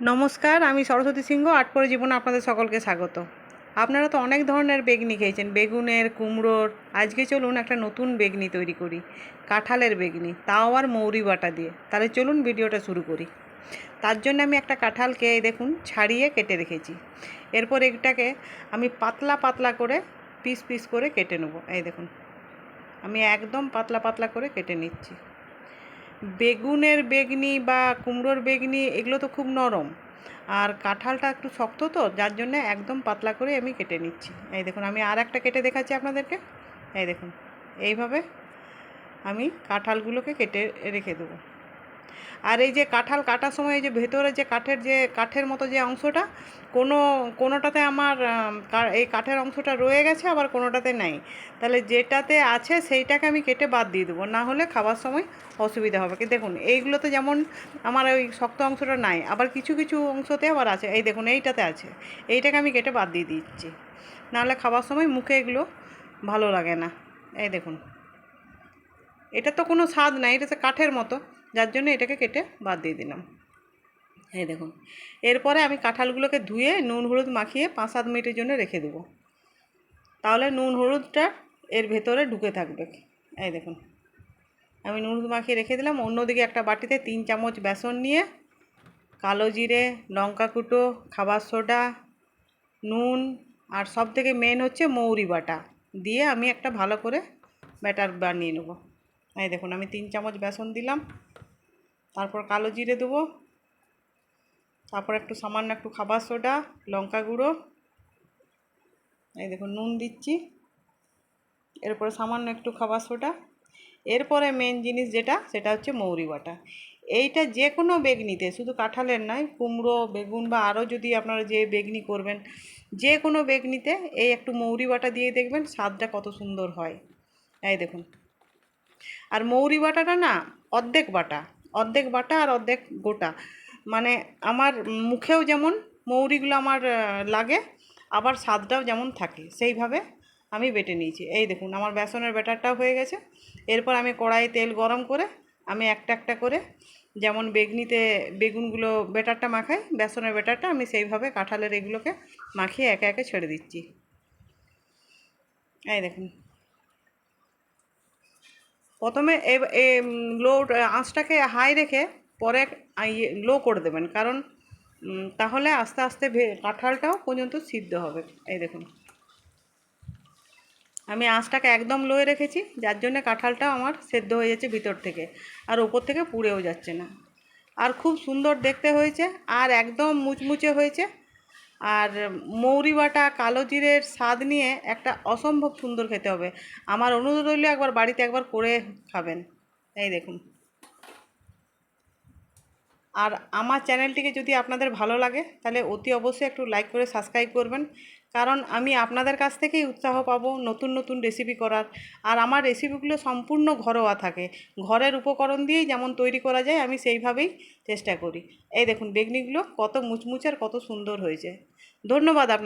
নমস্কার, আমি সরস্বতী সিংহ, আট করে জীবনে আপনাদের সকলকে স্বাগত। আপনারা তো অনেক ধরনের বেগনি খেয়েছেন, বেগুনের, কুমড়োর। আজকে চলুন একটা নতুন বেগনি তৈরি করি, কাঁঠালের বেগনি, তাও আর মৌরি বাটা দিয়ে। তাহলে চলুন ভিডিওটা শুরু করি। তার জন্য আমি একটা কাঁঠালকে দেখুন, ছাড়িয়ে কেটে রেখেছি। এরপর এটাকে আমি পাতলা পাতলা করে পিস পিস করে কেটে নেব। এই দেখুন, আমি একদম পাতলা পাতলা করে কেটে নিচ্ছি। বেগুনের বেগনি বা কুমড়োর বেগনি, এগুলো তো খুব নরম। আর কাঁঠালটা একটু শক্ত তো, যার জন্য একদম পাতলা করে আমি কেটে নিচ্ছি। এই দেখুন, আমি আর একটা কেটে দেখাচ্ছি আপনাদেরকে। এই দেখুন, এইভাবে আমি কাঁঠালগুলোকে কেটে রেখে দেবো। আর এই যে কাঁঠাল কাটার সময় এই যে ভেতরে যে কাঠের যে কাঠের মতো যে অংশটা, কোনো, কোনোটাতে আমার এই কাঠের অংশটা রয়ে গেছে, আবার কোনোটাতে নাই। তাহলে যেটাতে আছে সেইটাকে আমি কেটে বাদ দিয়ে দেবো, না হলে খাবার সময় অসুবিধা হবে। কি দেখুন, এইগুলোতে যেমন আমার ওই শক্ত অংশটা নাই, আবার কিছু কিছু অংশতে আবার আছে। এই দেখুন, এইটাতে আছে। এইটাকে আমি কেটে বাদ দিয়ে দিচ্ছি। নাহলে খাবার সময় মুখে এগুলো ভালো লাগে না। এই দেখুন। এটা তো কোনো স্বাদ নাই, এটা তো কাঠের মতো। যার জন্য এটাকে কেটে বাদ দিয়ে দিলাম। এই দেখুন, এরপরে আমি কাঁঠালগুলোকে ধুয়ে নুন হলুদ মাখিয়ে পাঁচ সাত মিনিটের জন্য রেখে দেবো। তাহলে নুন হলুদটা এর ভেতরে ঢুকে থাকবে। এই দেখুন, আমি নুন হলুদ মাখিয়ে রেখে দিলাম। অন্যদিকে একটা বাটিতে তিন চামচ বেসন নিয়ে কালো জিরে, লঙ্কা কুটো, খাবার সোডা, নুন আর সব থেকে মেন হচ্ছে মৌরি বাটা দিয়ে আমি একটা ভালো করে ব্যাটার বানিয়ে নেব। এই দেখুন, আমি তিন চামচ বেসন দিলাম। তারপর কালো জিরে দেবো। তারপর একটু সামান্য একটু খাবার সোডা, লঙ্কা গুঁড়ো। এই দেখুন, নুন দিচ্ছি। এরপরে সামান্য একটু খাবার সোডা। এরপরে মেন জিনিস যেটা, সেটা হচ্ছে মৌরি বাটা। এইটা যে কোনো বেগনিতে, শুধু কাঁঠালের নয়, কুমড়ো, বেগুন বা আরও যদি আপনারা যে বেগনি করবেন যে কোনো বেগনিতে এই একটু মৌরি বাটা দিয়ে দেখবেন, স্বাদটা কত সুন্দর হয়। এই দেখুন আর মৌরি বাটাটা না অর্ধেক বাটা অর্ধেক বাটা আর অর্ধেক গোটা। মানে আমার মুখেও যেমন মৌরিগুলো আমার লাগে, আবার স্বাদটাও যেমন থাকে, সেইভাবে আমি বেটে নিয়েছি। এই দেখুন, আমার বেসনের ব্যাটারটাও হয়ে গেছে। এরপর আমি কড়াই তেল গরম করে আমি একটা একটা করে যেমন বেগনিতে বেগুনগুলো ব্যাটারটা মাখাই, বেসনের ব্যাটারটা আমি সেইভাবে কাঁঠালের এগুলোকে মাখিয়ে একে একে ছেড়ে দিচ্ছি। এই দেখুন প্রথমে লো আঁচটাকে হাই রেখে পরে লো করে দেবেন। কারণ তাহলে আস্তে আস্তে কাঁঠালটাও পর্যন্ত সিদ্ধ হবে। এই দেখুন। আমি আঁচটাকে একদম লোয়ে রেখেছি, যার জন্য কাঁঠালটাও আমার সেদ্ধ হয়ে যাচ্ছে ভিতর থেকে। আর ওপর থেকে পুড়েও যাচ্ছে না। আর খুব সুন্দর দেখতে হয়েছে, আর একদম মুচমুচে হয়েছে। আর মৌরি বাটা কালো জিরের স্বাদ নিয়ে একটা অসম্ভব সুন্দর খেতে হবে। আমার অনুরোধ রইল একবার বাড়িতে একবার করে খাবেন। এই দেখুন। আর আমার চ্যানেলটিকে যদি আপনাদের ভালো লাগে, তাহলে অতি অবশ্যই একটু লাইক করে সাবস্ক্রাইব করবেন। কারণ আমি আপনাদের কাছ থেকেই উৎসাহ পাবো নতুন নতুন রেসিপি করার। আর আমার রেসিপিগুলো সম্পূর্ণ ঘরোয়া থাকে। ঘরের উপকরণ দিয়েই যেমন তৈরি করা যায়, আমি সেইভাবেই চেষ্টা করি। এই দেখুন, বেগনিগুলো কত মুচমুচে আর কত সুন্দর হয়েছে। ধন্যবাদ আপনার